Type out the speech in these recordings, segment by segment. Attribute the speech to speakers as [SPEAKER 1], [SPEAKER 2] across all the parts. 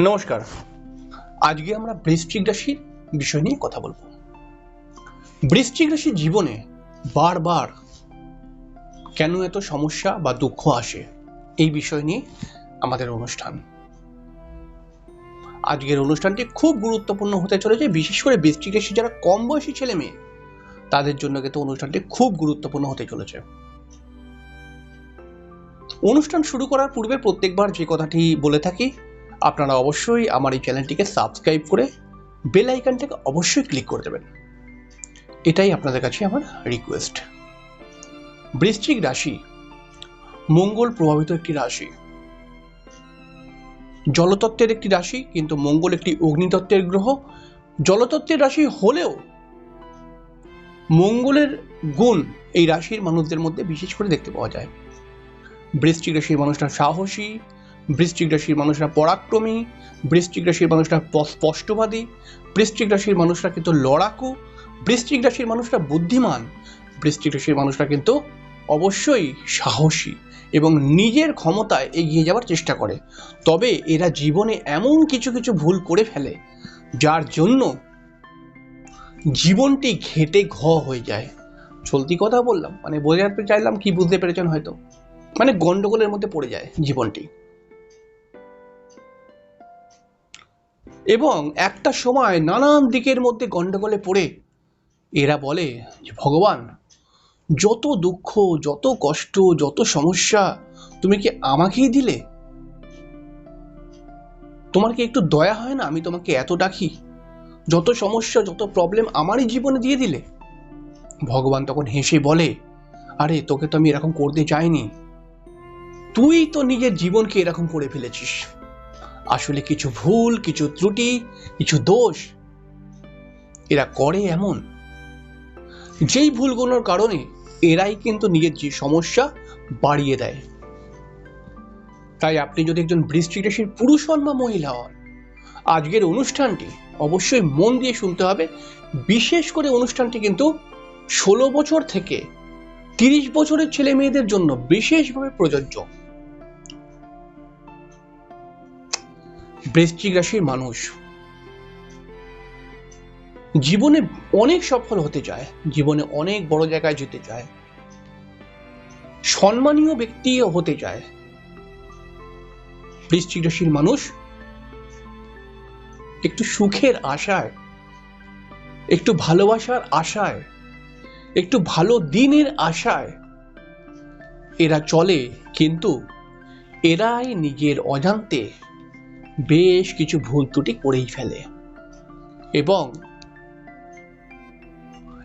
[SPEAKER 1] নমস্কার। আজকে আমরা বৃশ্চিক রাশির বিষয় নিয়ে কথা বলব। বৃশ্চিক রাশির জীবনে বারবার কেন এত সমস্যা বা দুঃখ আসে, এই বিষয় নিয়ে আমাদের অনুষ্ঠান। আজকের অনুষ্ঠানটি খুব গুরুত্বপূর্ণ হতে চলেছে, বিশেষ করে বৃশ্চিক রাশি যারা কম বয়সী ছেলে মেয়ে, তাদের জন্য কিন্তু অনুষ্ঠানটি খুব গুরুত্বপূর্ণ হতে চলেছে। অনুষ্ঠান শুরু করার পূর্বে প্রত্যেকবার যে কথাটি বলে থাকি আপনারা অবশ্যই আমার এই চ্যানেলটিকে সাবস্ক্রাইব করে বেল আইকনটাকে অবশ্যই ক্লিক করে দেবেন। এটাই আপনাদের কাছে আমার রিকোয়েস্ট বৃশ্চিক রাশি, মঙ্গল প্রভাবিত একটি রাশি। জলতত্ত্বের একটি রাশি, কিন্তু মঙ্গল একটি অগ্নিতত্ত্বের গ্রহ। জলতত্ত্বের রাশি হলেও মঙ্গলের গুণ এই রাশির মানুষদের মধ্যে বিশেষ করে দেখতে পাওয়া যায়। বৃশ্চিক রাশির মানুষরা সাহসী বৃশ্চিক রাশির মানুষরা পরাক্রমী, বৃশ্চিক রাশির মানুষরা স্পষ্টবাদী, বৃশ্চিক রাশির মানুষরা কিন্তু লড়াকু, বৃশ্চিক রাশির মানুষরা বুদ্ধিমান, বৃশ্চিক রাশির মানুষরা কিন্তু অবশ্যই সাহসী এবং নিজের ক্ষমতায় এগিয়ে যাওয়ার চেষ্টা করে। তবে এরা জীবনে এমন কিছু কিছু ভুল করে ফেলে, যার জন্য জীবনটি ঘেটে ঘ হয়ে যায়। চলতি কথা বললাম মানে বোঝাতে চাইলাম কি বুঝতে পেরেছেন হয়তো? মানে গন্ডগোলের মধ্যে পড়ে যায় জীবনটি। এবং একটা সময় নানান দিকের মধ্যে গণ্ডগোলে পড়ে। এরা বলে যে, ভগবান, যত দুঃখ, যত কষ্ট, যত সমস্যা তুমি কি আমাকেই দিলে? তোমার কি একটু দয়া হয় না আমি তোমাকে এত ডাকি? যত সমস্যা, যত প্রবলেম আমারই জীবনে দিয়ে দিলে? ভগবান তখন হেসে বলে, আরে, তোকে তো আমি এরকম করতে চাইনি। তুই তো নিজের জীবনকে এরকম করে ফেলেছিস। আসলে কিছু ভুল, কিছু ত্রুটি, কিছু দোষ এরা করে এমন। যেই ভুলগুলোর কারণে এরাই কিন্তু নিজের যে সমস্যা বাড়িয়ে দেয়। তাই আপনি যদি একজন বৃষ্টি রাশির পুরুষ হন বা মহিলা হন, আজকের অনুষ্ঠানটি অবশ্যই মন দিয়ে শুনতে হবে। বিশেষ করে অনুষ্ঠানটি কিন্তু ষোলো বছর থেকে তিরিশ বছরের ছেলে মেয়েদের জন্য বিশেষভাবে প্রযোজ্য। বৃশ্চিক রাশির মানুষ। জীবনে অনেক সফল হতে চায়, জীবনে অনেক বড় জায়গায় যেতে চায়। সম্মানীয় ব্যক্তি হতে চায়। বৃশ্চিক রাশির মানুষ একটু সুখের আশায়, একটু ভালোবাসার আশায়, একটু ভালো দিনের আশায় এরা চলে, কিন্তু এরাই নিজের অজান্তে বেশ কিছু ভুল ত্রুটি করেই ফেলে। এবং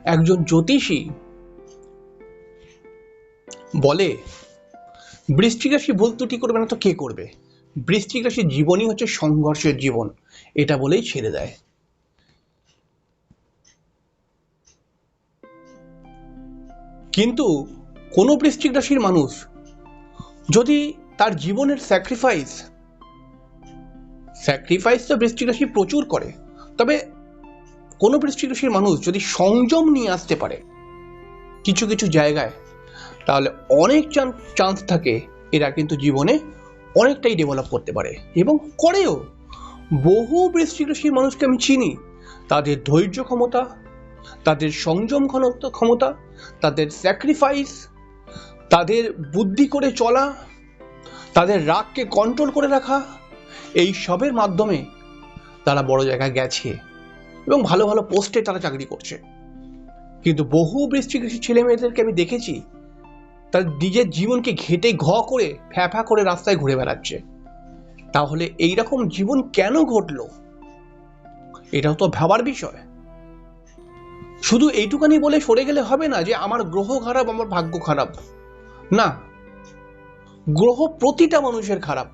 [SPEAKER 1] একজন জ্যোতিষী বলে, বৃশ্চিক রাশি ভুল ত্রুটি করবে না তো কে করবে? বৃশ্চিক রাশির জীবনই হচ্ছে সংঘর্ষের জীবন। এটা বলেই ছেড়ে দেয়। কিন্তু কোনো বৃশ্চিক রাশির মানুষ যদি তার জীবনের স্যাক্রিফাইস স্যাক্রিফাইস তো বৃষ্টিক রাশি প্রচুর করে। তবে কোনো বৃষ্টিক রাশির মানুষ যদি সংযম নিয়ে আসতে পারে কিছু কিছু জায়গায়, তাহলে অনেক চান্স থাকে এরা কিন্তু জীবনে অনেকটাই ডেভেলপ করতে পারে। এবং করেও বহু বৃষ্টিক রাশির মানুষকে আমি চিনি, তাদের ধৈর্য ক্ষমতা, তাদের সংযম ঘনত্ব ক্ষমতা, তাদের স্যাক্রিফাইস তাদের বুদ্ধি করে চলা, তাদের রাগকে কন্ট্রোল করে রাখা এই সবের মাধ্যমে তারা বড় জায়গায় গেছে এবং ভালো ভালো পোস্টে তারা চাকরি করছে। কিন্তু বহু বৃষ্টিক ছেলে মেয়েদেরকে আমি দেখেছি, তার নিজের জীবনকে ঘেটে ঘ করে ফ্যা ফ্যা করে রাস্তায় ঘুরে বেড়াচ্ছে। তাহলে এই রকম জীবন কেন ঘটলো? এটাও তো ভাবার বিষয়। শুধু এইটুকানি বলে সরে গেলে হবে না যে আমার গ্রহ খারাপ, আমার ভাগ্য খারাপ। না, গ্রহ প্রতিটা মানুষের খারাপ।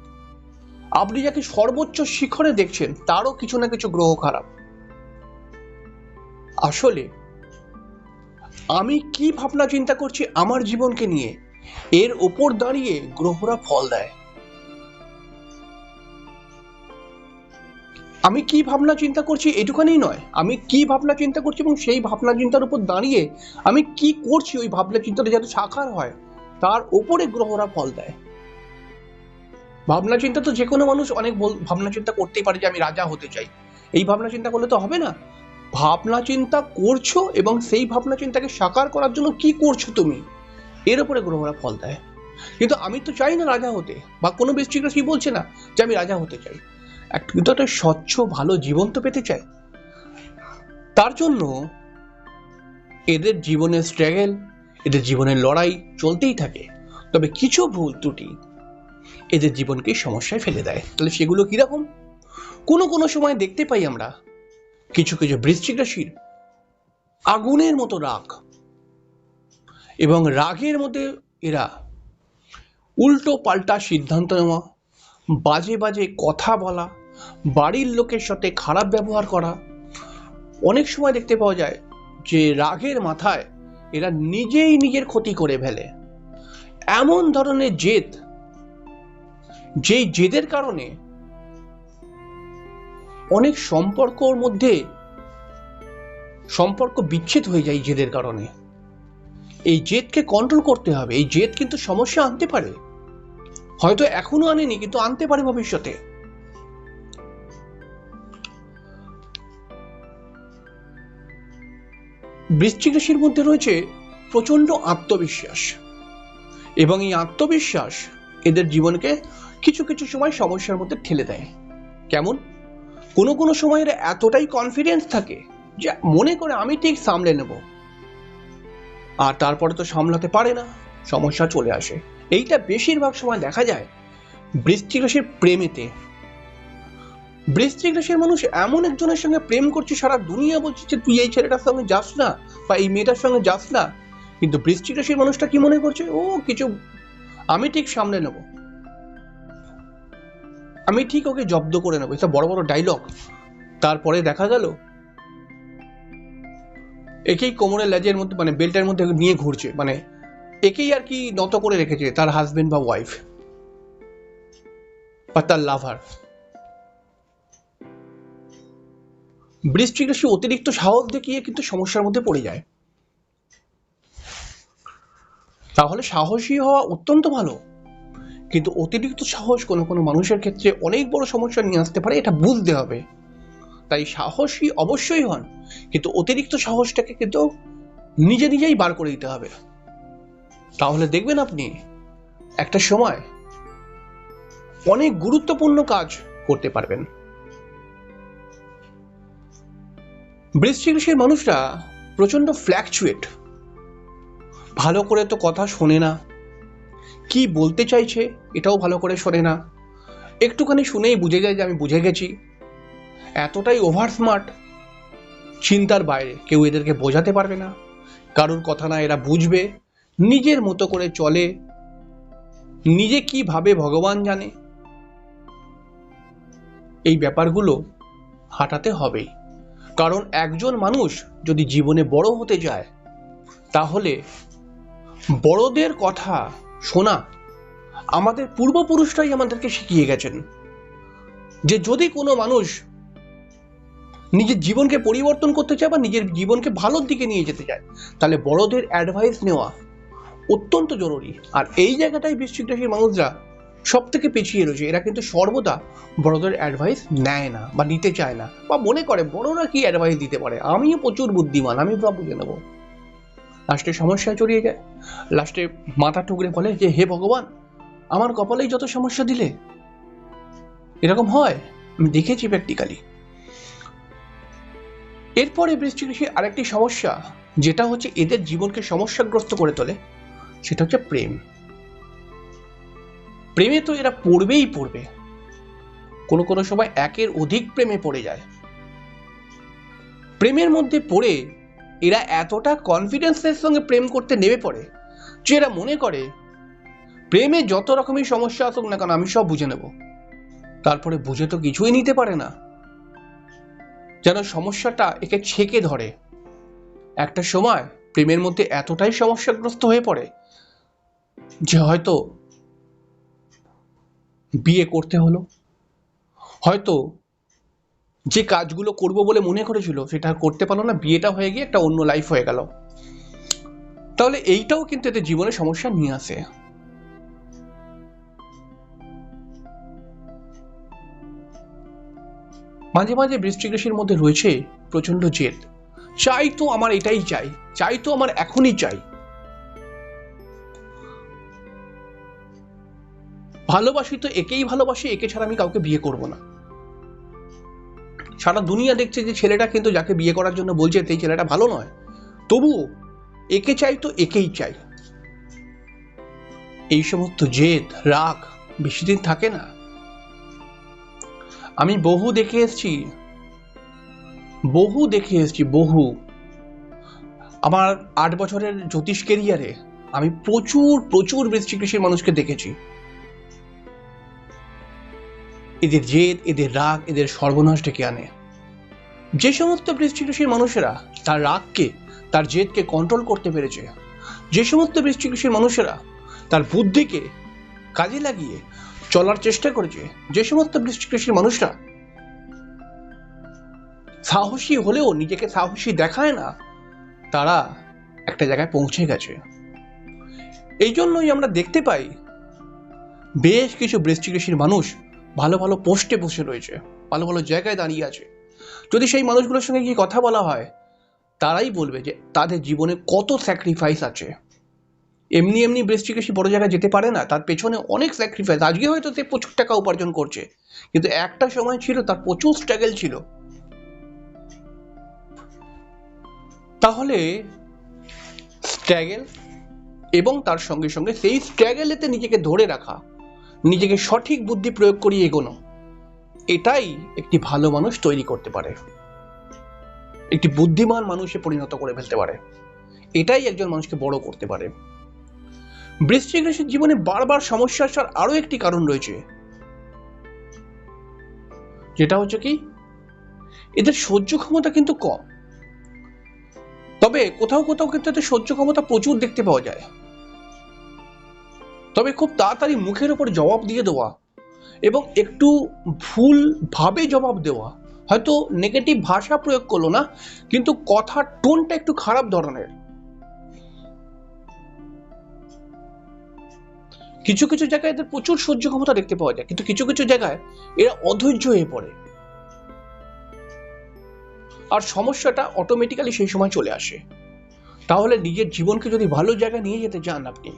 [SPEAKER 1] আপনি যাকে সর্বোচ্চ শিখরে দেখছেন, তারও কিছু না কিছু গ্রহ খারাপ। আসলে, আমি কি ভাবনা চিন্তা করছি আমার জীবনকে নিয়ে? এর ওপর দাঁড়িয়ে গ্রহরা ফল দেয়। আমি কি ভাবনা চিন্তা করছি এটুখানি নয়। আমি কি ভাবনা চিন্তা করছি এবং সেই ভাবনা চিন্তার উপর দাঁড়িয়ে আমি কি করছি ওই ভাবনা চিন্তাটা যাতে সাকার হয়, তার ওপরে গ্রহরা ফল দেয়। ভাবনা চিন্তা তো যে কোনো মানুষ অনেক ভাবনা চিন্তা করতেই পারে যে আমি রাজা হতে চাই। এই ভাবনা চিন্তা করলে তো হবে না। ভাবনা চিন্তা করছ এবং সেই ভাবনা চিন্তাকে সাকার করার জন্য কি করছ তুমি? এর উপরে গ্রহরা ফল দেয়। কিন্তু আমি তো চাই না রাজা হতে, বা কোনো বৃষ্টিক রাশি বলছে না যে আমি রাজা হতে চাই। কিন্তু একটা স্বচ্ছ, ভালো জীবন তো পেতে চাই তার জন্য এদের জীবনের স্ট্রাগল এদের জীবনের লড়াই চলতেই থাকে। তবে কিছু ভুল ত্রুটি এদের জীবনকে সমস্যায় ফেলে দেয়। তাহলে সেগুলো কীরকম? কোনো কোনো সময় দেখতে পাই আমরা কিছু কিছু বৃশ্চিক রাশির আগুনের মতো রাগ এবং রাগের মধ্যে এরা উল্টো পাল্টা সিদ্ধান্ত নেওয়া, বাজে বাজে কথা বলা, বাড়ির লোকের সাথে খারাপ ব্যবহার করা। অনেক সময় দেখতে পাওয়া যায় যে রাগের মাথায় এরা নিজেই নিজের ক্ষতি করে ফেলে। এমন ধরনের জেদ যেই জেদের কারণে অনেক সম্পর্কর মধ্যে সম্পর্ক বিচ্ছেদ হয়ে যায় জেদের কারণে। এই জেদকে কন্ট্রোল করতে হবে। এই জেদ কিন্তু সমস্যা আনতে পারে। হয়তো এখনও আনেনি, কিন্তু আনতে পারে ভবিষ্যতে। বৃশ্চিক রাশির মধ্যে রয়েছে প্রচণ্ড আত্মবিশ্বাস। এবং এই আত্মবিশ্বাস এদের জীবনকে কিছু কিছু সময় সমস্যার মধ্যে ঠেলে দেয়। কেমন? কোনো কোনো সময় এরা এতটাই কনফিডেন্স থাকে যে মনে করে আমি ঠিক সামলে নেব। আর তারপরে তো সামলাতে পারে না, সমস্যা চলে আসে। এইটা বেশিরভাগ সময় দেখা যায় বৃশ্চিক রাশির প্রেমেতে। বৃশ্চিক রাশির মানুষ এমন একজনের সঙ্গে প্রেম করছে, সারা দুনিয়া বলছে যে, তুই এই ছেলেটার সঙ্গে যাস না বা এই মেয়েটার সঙ্গে যাস না। কিন্তু বৃশ্চিক রাশির মানুষটা কি মনে করছে? ও, কিছু আমি ঠিক সামলে নেব। আমি ঠিক ওকে জব্দ করে নেব। এটা বড় বড় ডায়লগ তারপরে দেখা গেল, একেই কোমরের লেজের মধ্যে মানে বেল্টের মধ্যে নিয়ে ঘুরছে। মানে একেই আর কি নত করে রেখেছে, তার হাজবেন্ড বা ওয়াইফ বা তার লাভার বৃষ্টিক সে অতিরিক্ত সাহস দেখিয়ে কিন্তু সমস্যার মধ্যে পড়ে যায়। তাহলে সাহসী হওয়া অত্যন্ত ভালো। কিন্তু অতিরিক্ত সাহস কোনো কোনো মানুষের ক্ষেত্রে অনেক বড় সমস্যা নিয়ে আসতে পারে, এটা বুঝতে হবে। তাই সাহসী অবশ্যই হন, কিন্তু অতিরিক্ত সাহসটাকে কিন্তু নিজে নিজেই বার করে দিতে হবে। তাহলে দেখবেন আপনি, একটা সময় অনেক গুরুত্বপূর্ণ কাজ করতে পারবেন। বৃশ্চিক রাশির মানুষরা প্রচণ্ড ফ্ল্যাকচুয়েট ভালো করে তো কথা শোনে না। কি বলতে চাইছে এটাও ভালো করে শোনে না। একটুখানি শুনেই বুঝে যায় যে আমি বুঝে গেছি। এতটাই ওভার স্মার্ট চিন্তার বাইরে কেউ এদেরকে বোঝাতে পারবে না। কারোর কথা না এরা বুঝবে। নিজের মতো করে চলে। নিজে কি ভাবে ভগবান জানে। এই ব্যাপারগুলো হাঁটাতে হবেই। কারণ একজন মানুষ যদি জীবনে বড় হতে যায়, তাহলে বড়দের কথা শোনা আমাদের পূর্বপুরুষরাই আমাদেরকে শিখিয়ে গেছেন যে যদি কোনো মানুষ নিজের জীবনকে পরিবর্তন করতে চায় বা নিজের জীবনকে ভালোর দিকে নিয়ে যেতে চায়, তাহলে বড়দের অ্যাডভাইস নেওয়া অত্যন্ত জরুরি। আর এই জায়গাটাই বৃশ্চিক রাশির মানুষরা সব থেকে পিছিয়ে রয়েছে। এরা কিন্তু সর্বদা বড়দের অ্যাডভাইস নেয় না বা নিতে চায় না বা মনে করে বড়রা কি অ্যাডভাইস দিতে পারে? আমিও প্রচুর বুদ্ধিমান, আমি সব বুঝে নেব। লাস্টে সমস্যায় জড়িয়ে যায়। লাস্টে মাথা টুকরে বলে যে, হে ভগবান, আমার কপালেই যত সমস্যা দিলে, এরকম হয়? আমি দেখেছি প্র্যাকটিক্যালি এরপরে বৃষ্টিক রাশির আরেকটি সমস্যা, যেটা হচ্ছে এদের জীবনকে সমস্যাগ্রস্ত করে তোলে, সেটা হচ্ছে প্রেম। প্রেমে তো এরা পড়বেই পড়বে। কোনো কোনো সময় একের অধিক প্রেমে পড়ে যায়। প্রেমের মধ্যে পড়ে এরা এতটা কনফিডেন্সের সঙ্গে প্রেম করতে নেমে পড়ে যে এরা মনে করে, প্রেমে যত রকমের সমস্যা আসুক না কেন, আমি সব বুঝে নেব। তারপরে বুঝে তো কিছুই নিতে পারে না। যেন সমস্যাটা একে ছেকে ধরে। একটা সময় প্রেমের মধ্যে এতটাই সমস্যাগ্রস্ত হয়ে পড়ে যে হয়তো বিয়ে করতে হলো, হয়তো যে কাজগুলো করব বলে মনে করেছিল, সেটা করতে পারল না, বিয়েটা হয়ে গিয়ে একটা অন্য লাইফ হয়ে গেল। তাহলে এইটাও কিন্তু এতে জীবনে সমস্যা নিয়ে আসে। মাঝে মাঝে বৃষ্টি কৃষির মধ্যে রয়েছে প্রচণ্ড জেদ। চাই তো আমার এটাই চাই চাই তো আমার এখনই চাই। ভালোবাসি তো একেই ভালোবাসি, একে ছাড়া আমি কাউকে বিয়ে করব না। সারা দুনিয়া দেখছে যে ছেলেটা কিন্তু যাকে বিয়ে করার জন্য বলছে সেই ছেলেটা ভালো নয়। তবুও একে চাই তো একেই চাই। এই সমস্ত জেদ, রাগ বেশি দিন থাকে না। আমি বহু দেখে এসেছি, বহু দেখে এসেছি, বহু। আমার আট বছরের জ্যোতিষ কেরিয়ারে আমি প্রচুর প্রচুর বৃষ্টি কৃষির মানুষকে দেখেছি। এদের জেদ, এদের রাগ, এদের সর্বনাশ ডেকে আনে? যে সমস্ত বৃষ্টি কৃষির মানুষেরা তার রাগকে, তার জেদকে কন্ট্রোল করতে পেরেছে, যে সমস্ত বৃষ্টি কৃষির মানুষেরা তার বুদ্ধিকে কাজে লাগিয়ে চলার চেষ্টা করেছে, যে সমস্ত বৃষ্টি কৃষির মানুষরা সাহসী হলেও নিজেকে সাহসী দেখায় না, তারা একটা জায়গায় পৌঁছে গেছে। এই জন্যই আমরা দেখতে পাই, বেশ কিছু বৃষ্টিকৃষির মানুষ ভালো ভালো পোস্টে বসে রয়েছে, ভালো ভালো জায়গায় দাঁড়িয়ে আছে। যদি সেই মানুষগুলোর সঙ্গে গিয়ে কথা বলা হয়, তারাই বলবে যে তাদের জীবনে কত স্যাক্রিফাইস আছে। এমনি এমনি বৃষ্টিকৃষি বড় জায়গায় যেতে পারে না, তার পেছনে অনেক স্যাক্রিফাইস আজকে হয়তো সে প্রচুর টাকা উপার্জন করছে, কিন্তু একটা সময় ছিল তার প্রচুর স্ট্রাগল ছিল। তাহলে স্ট্রাগল এবং তার সঙ্গে সঙ্গে সেই স্ট্রাগলেতে নিজেকে ধরে রাখা নিজেকে সঠিক বুদ্ধি প্রয়োগ করিয়ে এগোনো। এটাই একটি ভালো মানুষ তৈরি করতে পারে। একটি বুদ্ধিমান মানুষে পরিণত করে ফেলতে পারে। এটাই একজন মানুষকে বড় করতে পারে। বৃশ্চিক রাশির জীবনে বারবার সমস্যা আসার আরও একটি কারণ রয়েছে। যেটা হচ্ছে কি, এদের সহ্য ক্ষমতা কিন্তু কম। তবে কোথাও কোথাও কিন্তু এদের সহ্য ক্ষমতা প্রচুর দেখতে পাওয়া যায়। তবে খুব তাড়াতাড়ি মুখের উপর জবাব দিয়ে দেওয়া এবং একটু ভুল ভাবে জবাব দেওয়া। হয়তো নেগেটিভ ভাষা প্রয়োগ করল না, কিন্তু কথার টোনটা একটু খারাপ ধরনের। কিছু কিছু জায়গায় এদের প্রচুর সহ্য ক্ষমতা দেখতে পাওয়া যায়, কিন্তু কিছু কিছু জায়গায় এরা অধৈর্য হয়ে পড়ে। আর সমস্যাটা অটোমেটিক্যালি সেই সময় চলে আসে। তাহলে নিজের জীবনকে যদি ভালো জায়গায় নিয়ে যেতে চান আপনি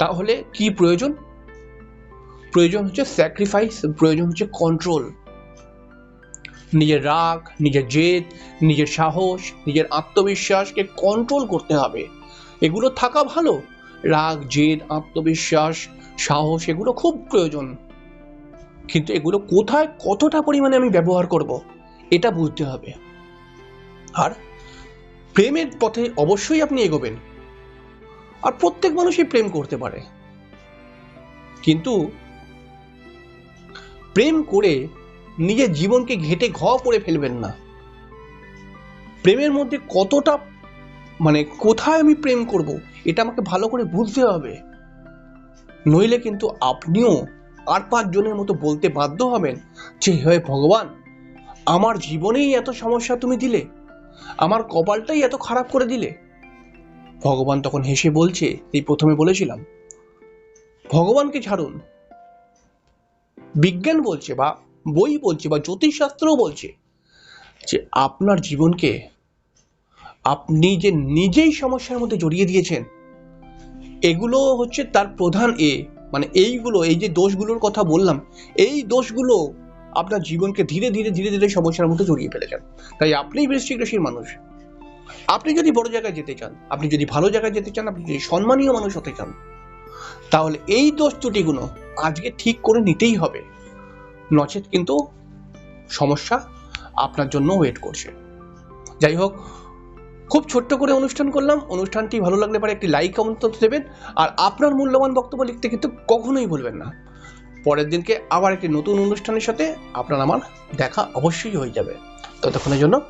[SPEAKER 1] তাহলে কি প্রয়োজন? প্রয়োজন হচ্ছে স্যাক্রিফাইস প্রয়োজন হচ্ছে কন্ট্রোল নিজের রাগ, নিজের জেদ, নিজের সাহস, নিজের আত্মবিশ্বাসকে কন্ট্রোল করতে হবে। এগুলো থাকা ভালো। রাগ, জেদ, আত্মবিশ্বাস, সাহস, এগুলো খুব প্রয়োজন। কিন্তু এগুলো কোথায়, কতটা পরিমাণে আমি ব্যবহার করব, এটা বুঝতে হবে। আর প্রেমের পথে অবশ্যই আপনি এগোবেন। আর প্রত্যেক মানুষই প্রেম করতে পারে। কিন্তু প্রেম করে নিজের জীবনকে ঘেটে ঘ করে ফেলবেন না। প্রেমের মধ্যে কতটা মানে কোথায় আমি প্রেম করব, এটা আমাকে ভালো করে বুঝতে হবে। নইলে কিন্তু আপনিও আর পাঁচজনের মতো বলতে বাধ্য হবেন যে, হে ভগবান, আমার জীবনেই এত সমস্যা তুমি দিলে, আমার কপালটাই এত খারাপ করে দিলে। ভগবান তখন হেসে বলছে, এই প্রথমে বলেছিলাম। ভগবানকে ছাড়ুন। বিজ্ঞান বলছে বা বই বলছে বা জ্যোতিষশাস্ত্রও বলছে যে আপনার জীবনকে আপনি যে নিজেই সমস্যার মধ্যে জড়িয়ে দিয়েছেন, এগুলো হচ্ছে তার প্রধান এ। মানে এইগুলো, এই যে দোষগুলোর কথা বললাম, এই দোষগুলো আপনার জীবনকে ধীরে ধীরে ধীরে ধীরে সমস্যার মধ্যে জড়িয়ে ফেলেছেন। তাই আপনিই বৃষ্টিক রাশির মানুষ। আপনি যদি বড় জায়গায় যেতে চান, আপনি যদি ভালো জায়গায় যেতে চান, আপনি যদি সম্মানীয় মানুষ হতে চান, তাহলে এই দোষ ত্রুটিগুলো আজকে ঠিক করে নিতেই হবে। নচেত কিন্তু সমস্যা আপনার জন্য ওয়েট করছে। যাই হোক, খুব ছোট্ট করে অনুষ্ঠান করলাম। অনুষ্ঠানটি ভালো লাগলে পরে একটি লাইক অন্তত দেবেন। আর আপনার মূল্যবান বক্তব্য লিখতে কিন্তু কখনোই ভুলবেন না। পরের দিনকে আবার একটি নতুন অনুষ্ঠানের সাথে আপনার আমার দেখা অবশ্যই হয়ে যাবে। ততক্ষণের জন্য